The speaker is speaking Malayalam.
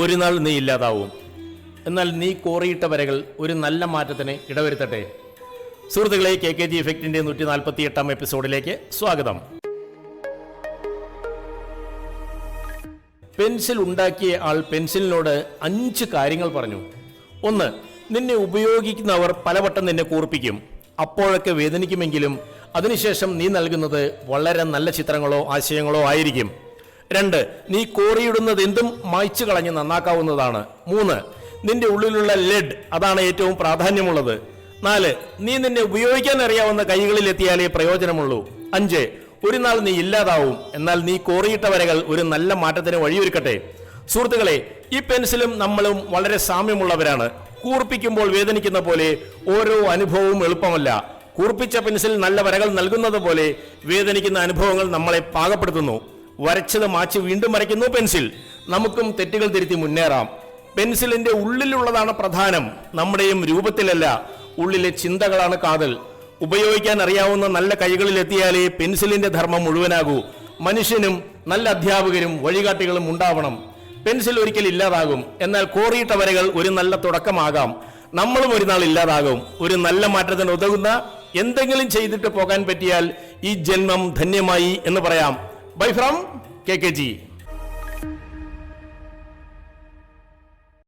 ഒരു നാൾ നീ ഇല്ലാതാവും. എന്നാൽ നീ കോറിയിട്ട വരകൾ ഒരു നല്ല മാറ്റത്തിന് ഇടവരുത്തട്ടെ. സുഹൃത്തുക്കളെ കെ കെ ജി ഇഫക്റ്റിന്റെ നൂറ്റി നാൽപ്പത്തി എട്ടാം എപ്പിസോഡിലേക്ക് സ്വാഗതം. പെൻസിൽ ഉണ്ടാക്കിയ ആൾ പെൻസിലിനോട് അഞ്ച് കാര്യങ്ങൾ പറഞ്ഞു. ഒന്ന് നിന്നെ ഉപയോഗിക്കുന്നവർ പലവട്ടം നിന്നെ കൂർപ്പിക്കും. അപ്പോഴൊക്കെ വേദനിക്കുമെങ്കിലും അതിനുശേഷം നീ നൽകുന്നത് വളരെ നല്ല ചിത്രങ്ങളോ ആശയങ്ങളോ ആയിരിക്കും. രണ്ട് നീ കോറിയിടുന്നത് എന്തും മായ്ച്ചു കളഞ്ഞ് നന്നാക്കാവുന്നതാണ്. മൂന്ന് നിന്റെ ഉള്ളിലുള്ള ലെഡ് അതാണ് ഏറ്റവും പ്രാധാന്യമുള്ളത്. നാല് നീ നിന്നെ ഉപയോഗിക്കാൻ അറിയാവുന്ന കൈകളിൽ എത്തിയാലേ പ്രയോജനമുള്ളൂ. അഞ്ച് ഒരു നാൾ നീ ഇല്ലാതാവും. എന്നാൽ നീ കോറിയിട്ട വരകൾ ഒരു നല്ല മാറ്റത്തിന് വഴിയൊരുക്കട്ടെ. സുഹൃത്തുക്കളെ ഈ പെൻസിലും നമ്മളും വളരെ സാമ്യമുള്ളവരാണ്. കൂർപ്പിക്കുമ്പോൾ വേദനിക്കുന്ന പോലെ ഓരോ അനുഭവവും എളുപ്പമല്ല. കൂർപ്പിച്ച പെൻസിൽ നല്ല വരകൾ നൽകുന്നത് പോലെ വേദനിക്കുന്ന അനുഭവങ്ങൾ നമ്മളെ പാകപ്പെടുത്തുന്നു. വരച്ചത് മാച്ച് വീണ്ടും വരയ്ക്കുന്നു പെൻസിൽ. നമുക്കും തെറ്റുകൾ തിരുത്തി മുന്നേറാം. പെൻസിലിന്റെ ഉള്ളിലുള്ളതാണ് പ്രധാനം. നമ്മുടെയും രൂപത്തിലല്ല ഉള്ളിലെ ചിന്തകളാണ് കാതൽ. ഉപയോഗിക്കാൻ അറിയാവുന്ന നല്ല കൈകളിൽ എത്തിയാലേ പെൻസിലിന്റെ ധർമ്മം മുഴുവനാകൂ. മനുഷ്യനും നല്ല അധ്യാപകരും വഴികാട്ടികളും ഉണ്ടാവണം. പെൻസിൽ ഒരിക്കൽ ഇല്ലാതാകും. എന്നാൽ കോറിയിട്ട വരകൾ ഒരു നല്ല തുടക്കമാകാം. നമ്മളും ഒരു നാൾ ഇല്ലാതാകും. ഒരു നല്ല മാറ്റത്തിന് ഉതകുന്ന എന്തെങ്കിലും ചെയ്തിട്ട് പോകാൻ പറ്റിയാൽ ഈ ജന്മം ധന്യമായി എന്ന് പറയാം. Bye from K K G